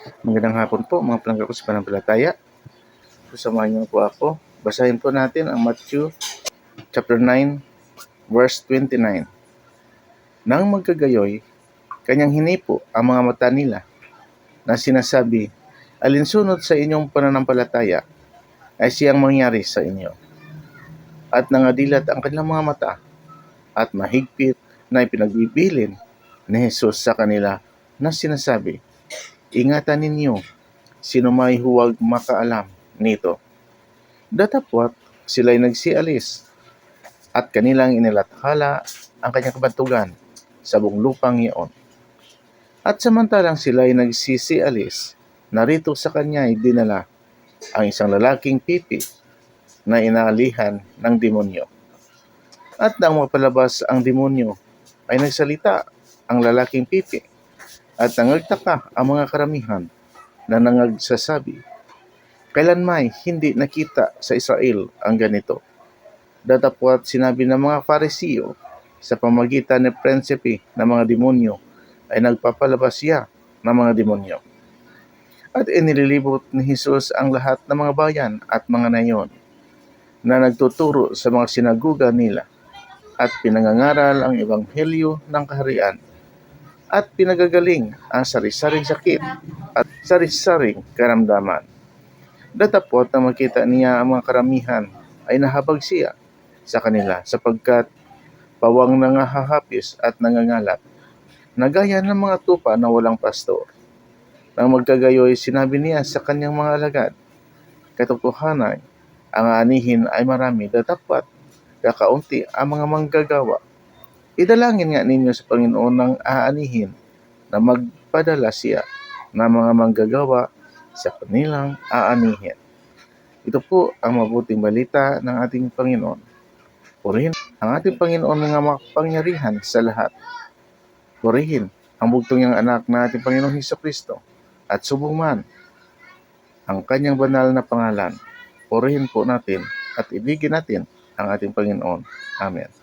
Magandang hapon po mga palangga ko sa pananampalataya. Samahan niyo po ako. Basahin po natin ang Matthew chapter 9 verse 29. Nang magkagayoy, kanyang hinipo ang mga mata nila na sinasabi, alinsunod sa inyong pananampalataya ay siyang mangyari sa inyo. At nangadilat ang kanilang mga mata at mahigpit na ipinagbibilin ni Jesus sa kanila na sinasabi, Ingatan ninyo, sino may huwag makaalam nito. Datapwat sila'y nagsialis at kanilang inilathala ang kanyang kabantugan sa buong lupang iyon. At samantalang sila'y nagsisialis, narito sa kanya ay dinala ang isang lalaking pipi na inaalihan ng demonyo. At nang mapalabas ang demonyo, ay nagsalita ang lalaking pipi at nangagtaka ang mga karamihan na nangagsasabi, Kailan may hindi nakita sa Israel ang ganito? Datapwat sinabi ng mga farisiyo sa pamagitan ni prinsipe ng mga demonyo ay nagpapalabas siya ng mga demonyo. At inililibot ni Jesus ang lahat ng mga bayan at mga nayon na nagtuturo sa mga sinaguga nila at pinangangaral ang ebanghelyo ng kaharian at pinagagaling ang sari-saring sakit at sari-saring karamdaman. Datapot na makita niya ang mga karamihan ay nahabag siya sa kanila sapagkat pawang nangahahapis at nangangalat, nagaya ng mga tupa na walang pastor. Nang magkagayoy, sinabi niya sa kanyang mga alagad, Katotohanan, ang aanihin ay marami, datapot kakaunti ang mga manggagawa. Idalangin nga ninyo sa Panginoon ng aanihin na magpadala siya ng mga manggagawa sa kanilang aanihin. Ito po ang mabuting balita ng ating Panginoon. Purihin ang ating Panginoon mga makapangyarihan sa lahat. Purihin ang bugtong niyang anak na ating Panginoon Heso Kristo at subong man ang kanyang banal na pangalan. Purihin po natin at ibigin natin ang ating Panginoon. Amen.